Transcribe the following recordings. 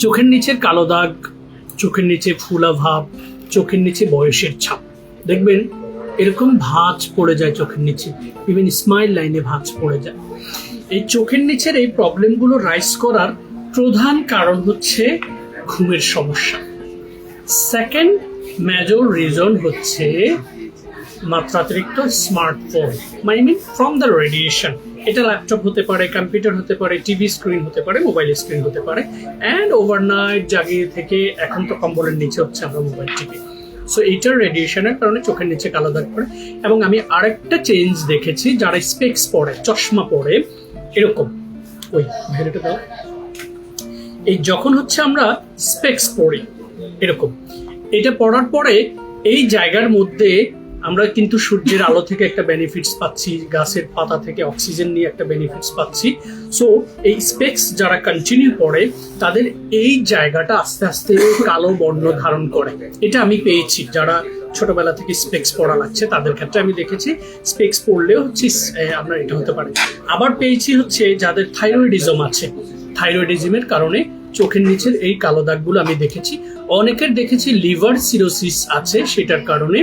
চোখের নিচের কালো দাগ, চোখের নিচে ফুলা ভাব, চোখের নিচে বয়সের ছাপ। দেখবেন, এরকম ভাঁজ পড়ে যায় চোখের নিচে। ইভেন স্মাইল লাইনে ভাঁজ পড়ে যায়। এই চোখের নিচের এই প্রবলেমগুলো রাইজ করার প্রধান কারণ হচ্ছে ঘুমের সমস্যা। সেকেন্ড মেজর রিজন হচ্ছে মাত্রাতিরিক্ত smartphone my mean from the radiation এটা ল্যাপটপ হতে পারে কম্পিউটার হতে পারে টিভি স্ক্রিন হতে পারে মোবাইল স্ক্রিন হতে পারে অ্যান্ড ওভারনাইট জাগিয়ে থেকে এখন তো কম্বলের নিচে হচ্ছে আমরা মোবাইল টিভি সো এইটার রেডিয়েশনের কারণে চোখের নিচে কালো দাগ পড়ে। এবং আমি আরেকটা চেঞ্জ দেখেছি, যারা স্পেক্স পরে চশমা পরে এরকম। ওই ভেরিটা দাও। এই যখন হচ্ছে আমরা স্পেক্স পড়ি, এরকম। এটা পড়ার পরে এই জায়গার মধ্যে আমরা কিন্তু সূর্যের আলো থেকে একটা বেনিফিটস পাচ্ছি, গাছের পাতা থেকে অক্সিজেন নিয়ে একটা বেনিফিটস পাচ্ছি। সো এই স্পেক্স যারা কন্টিনিউ পড়ে তাদের এই জায়গাটা আস্তে আস্তে কালো বর্ণ ধারণ করে। এটা আমি পেয়েছি। যারা ছোটবেলা থেকে স্পেক্স পড়া লাগছে, তাদের ক্ষেত্রে আমি দেখেছি। স্পেক্স পড়লেও হচ্ছে আপনার এটা হতে পারে। আবার পেয়েছি হচ্ছে যাদের থাইরয়েডিজম আছে। থাইরয়েডিজমের কারণে চোখের নিচের এই কালো দাগগুলো আমি দেখেছি। অনেকের দেখেছি লিভার সিরোসিস আছে, সেটার কারণে।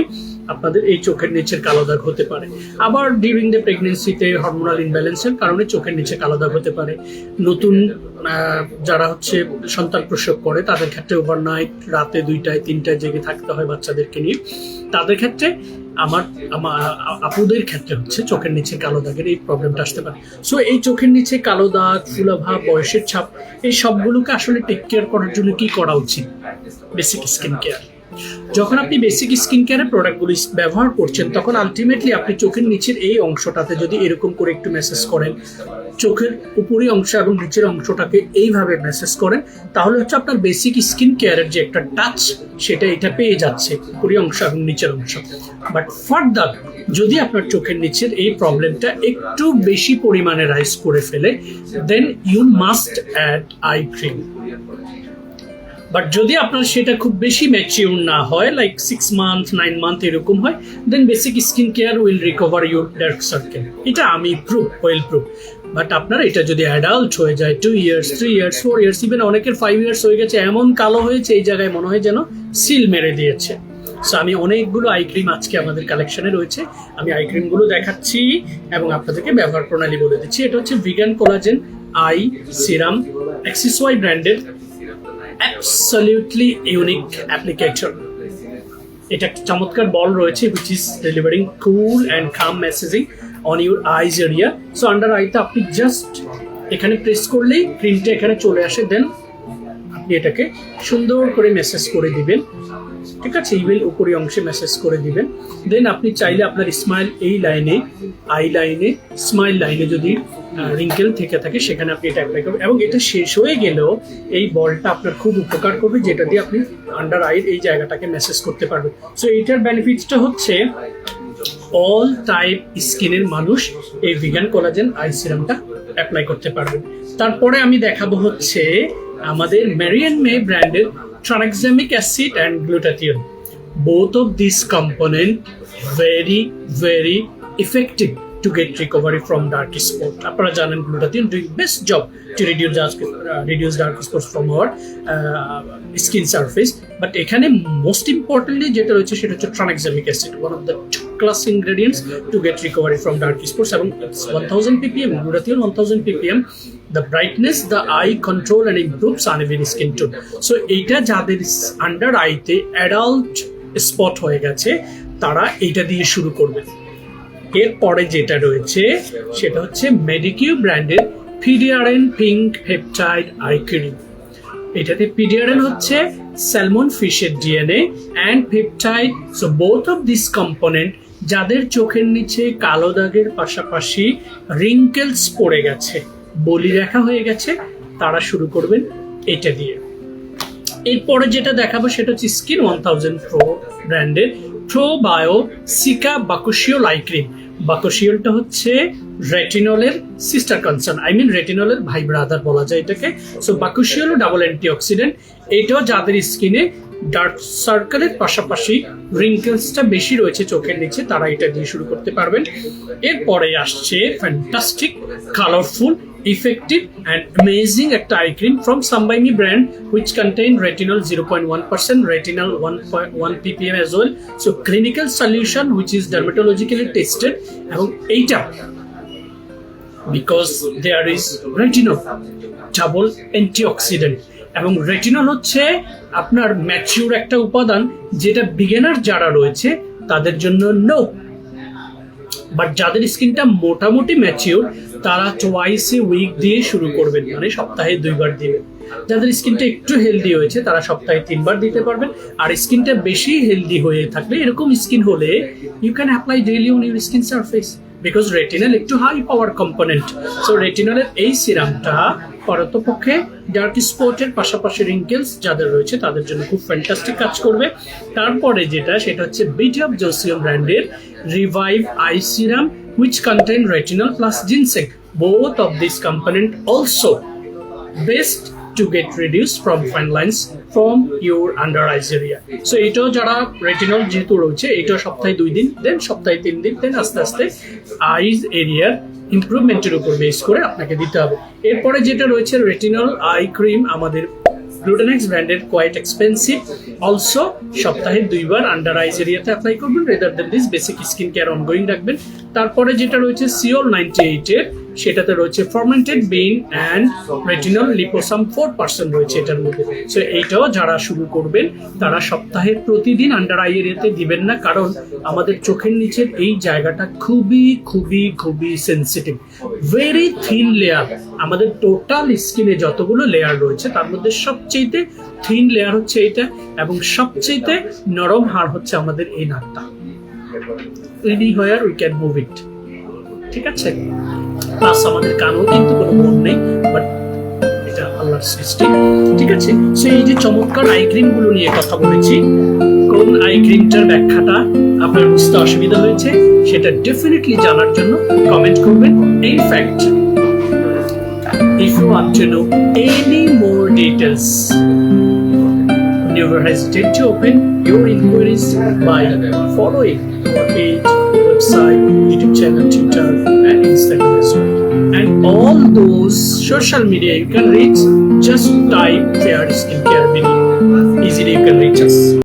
আপনাদের এই চোখের নিচের কালো দাগ হতে পারে। আবার ডিউরিং দ্য প্রেগনেন্সিতে হরমোনাল ইমব্যালেন্সের কারণে চোখের নিচে কালো দাগ হতে পারে। নতুন যারা হচ্ছে সন্তান প্রসব করে, তাদের ক্ষেত্রে ওভারনাইট রাতে দুইটায়, তিনটায় জেগে থাকতে হয় বাচ্চাদেরকে নিয়ে। তাদের ক্ষেত্রে আমার আমার, আপুদের ক্ষেত্রে হচ্ছে চোখের নিচে কালো দাগের এই প্রবলেমটা আসতে পারে। সো এই চোখের নিচে কালো দাগ, ফুলাভাব, বয়সের ছাপ, এই সবগুলোকে আসলে টেক কেয়ার করার জন্য কি করা উচিত? বেসিক স্কিন কেয়ার যখন আপনি বেসিক স্কিন কেয়ারের প্রোডাক্টগুলি ব্যবহার করছেন, তখন আলটিমেটলি আপনি চোখের নিচের এই অংশটাতে যদি এরকম করে একটু মেসেজ করেন, চোখের উপরি অংশ এবং নিচের অংশটাকে এইভাবে মেসেজ করেন, তাহলে হচ্ছে আপনার বেসিক স্কিন কেয়ারের যে একটা টাচ সেটা এটা পেয়ে যাচ্ছে উপরি অংশ এবং নিচের অংশ। বাট ফার্দার যদি আপনার চোখের নিচের এই প্রবলেমটা একটু বেশি পরিমাণে রাইজ করে ফেলে then you must add eye cream but যদি আপনার সেটা খুব বেশি ম্যাচিউর না হয় like six month nine month এরকম হয় then basic skin care will recover your dark circle এটা আমি প্রুফ ওয়েল প্রুফ বাট আপনার এটা যদি অ্যাডাল্ট হয়ে যায় two years three years four years even অনেকের ফাইভ ইয়ার্স হয়ে গেছে, এমন কালো হয়েছে, এই জায়গায় মনে হয় যেন সিল মেরে দিয়েছে। সো আমি অনেকগুলো আই ক্রিম আজকে আমাদের কালেকশনে রয়েছে। আমি আই ক্রিমগুলো দেখাচ্ছি এবং আপনাদেরকে ব্যবহার প্রণালী বলে দিচ্ছি। এটা হচ্ছে vegan collagen eye serum axis Y ব্র্যান্ডের অ্যাবসলিউটলি ইউনিক অ্যাপ্লিকেটর এটা একটা চমৎকার বল রয়েছে which is delivering cool and calm massaging on your eyes area so under আইতে আপনি জাস্ট এখানে প্রেস করলেই ক্রিমটা এখানে চলে আসে দেন আপনি এটাকে সুন্দর করে মেসেজ করে দিবেন ঠিক আছে ইমেল উপরি অংশে মেসেজ করে দিবেন দেন আপনি চাইলে আপনার স্মাইল এই লাইনে আই লাইনে স্মাইল লাইনে যদি রিঙ্কেল থেকে থাকে, সেখানে আপনি এটা অ্যাপ্লাই করবেন। এবং এটা শেষ হয়ে গেলেও এই বলটা আপনার খুব উপকার করবে, যেটা দিয়ে আপনি আন্ডার আইয়ের এই জায়গাটাকে মেসেজ করতে পারবেন। সো এইটার বেনিফিটসটা হচ্ছে অল টাইপ স্কিনের মানুষ এই ভিগান কোলাজেন আই সিরামটা অ্যাপ্লাই করতে পারবেন। তারপরে আমি দেখাবো হচ্ছে আমাদের মেরিয়ান মে ব্র্যান্ডের tranexamic acid and glutathione both of this component very very effective to get recovery from dark spot আপনারা জানেন glutathione doing best job to reduce reduce dark spots from our skin surface but এখানে most importantly যেটা রয়েছে সেটা হচ্ছে tranexamic acid one of the class ingredients to get recovery from dark spots এবং one thousand PPM glutathione one thousand PPM the brightness the eye control and improves uneven skin tone so এইটা যাদের under আইতে adult spot হয়ে গেছে, তারা এইটা দিয়ে শুরু করবে। এরপরে যেটা রয়েছে, সেটা হচ্ছে মেডিকিউ ব্র্যান্ডের PDRN pink peptide eye cream এটাতে পিডিয়ারেন হচ্ছে salmon ফিশের DNA and peptide so both of this component যাদের চোখের নিচে কালো দাগের পাশাপাশি রিঙ্কেলস পড়ে গেছে, বলি রেখা হয়ে গেছে, তারা শুরু করবেন এটা দিয়ে। এরপরে যেটা দেখাবো সেটা হচ্ছে স্কিন ওয়ান থাউজেন্ড প্রো ব্র্যান্ডের pro bio cica bakuchiol eye বাকুশিওলটা হচ্ছে রেটিনলের সিস্টার কনসার্ন আই মিন রেটিনলের ভাই ব্রাদার বলা যায় এটাকে so bakuchiol double antioxidant এটাও যাদের স্কিনে ডার্ক সার্কেলের পাশাপাশি রিঙ্কেলসটা বেশি রয়েছে চোখের নিচে তারা এটা দিয়ে শুরু করতে পারবেন। এরপরে আসছে fantastic colourful effective and amazing একটা eye cream from Sambaimi brand which contain retinol 0.1% retinol 1.1 ppm as well. So clinical solution which is dermatologically tested এবং এইটা because there is retinol double antioxidant এবং রেটিনল হচ্ছে আপনার mature একটা উপাদান যেটা beginner যারা রয়েছে, তাদের জন্য নো বাট যাদের স্কিনটা মোটামুটি ম্যাচিউর তারা টোয়াইসে উইক দিয়ে শুরু করবেন মানে সপ্তাহে দুইবার দিবেন। যাদের স্কিনটা একটু হেলদি হয়েছে, তারা সপ্তাহে তিনবার দিতে পারবেন। আর স্কিনটা বেশি হেলদি হয়ে থাকলে, এরকম স্কিন হলে you can apply daily on your skin surface because retinal একটু হাই পাওয়ার কম্পোনেন্ট সো রেটিনালের এই সিরামটা পক্ষে ডার্ক স্পটের পাশাপাশি রিঙ্কেলস যাদের রয়েছে, তাদের জন্য খুব ফ্যান্টাস্টিক কাজ করবে। তারপরে যেটা, সেটা হচ্ছে বিটি অফ জোসিয়াম ব্র্যান্ডের revive eye serum which contain retinal plus ginseng both of this component also best to get reduced from fine lines from your under eyes area. So, এটাও যারা রেটিনল যেহেতু রয়েছে, এটা সপ্তাহে দুই দিন দেন সপ্তাহে তিন দিন দেন আস্তে আস্তে আইজ এরিয়ার ইমপ্রুভমেন্টের উপর বেস করে আপনাকে দিতে হবে। এরপরে যেটা রয়েছে রেটিনল আই ক্রিম আমাদের গ্লুটেনেক্স ব্র্যান্ডের কোয়াইট এক্সপেন্সিভ অলসো সপ্তাহে দুইবার আন্ডার আইজ এরিয়াতে অ্যাপ্লাই করবেন rather then this basic skin care ongoing রাখবেন। তারপরে যেটা রয়েছে সিওল নাইনটি এইটের সেটাতে রয়েছে fermented bean and retinol liposome four percent রয়েছে এটার মধ্যে। সো এইটাও যারা শুরু করবেন, তারা সপ্তাহে প্রতিদিন আন্ডার আই এরিয়াতে দিবেন না, কারণ আমাদের চোখের নিচের এই জায়গাটা খুবই খুবই খুবই সেন্সিটিভ ভেরি থিন লেয়ার আমাদের টোটাল স্কিনে যতগুলো লেয়ার রয়েছে, তার মধ্যে সবচেয়ে থিন লেয়ার হচ্ছে এইটা এবং সবচেয়ে নরম হাড় হচ্ছে আমাদের এই নাকটা। Anywhere we can move it ঠিক আছে? প্লাস আমাদের কানেও কিন্তু কোনো মন নেই বাট এটা আল্লাহর সৃষ্টি ঠিক আছে সো যে চমৎকার আই ক্রিম নিয়ে কথা বলেছি কোন আই ক্রিমটার ব্যাখ্যাটা আপনার বুঝতে অসুবিধা হয়েছে সেটা ডেফিনেটলি জানার জন্য কমেন্ট করবেন in fact if you want to know any more details never hesitate to open your inquiries by following our page, website, YouTube channel, Twitter, and Instagram. And all those social media you can reach, just type Fair Skincare Video. Easily you can reach us.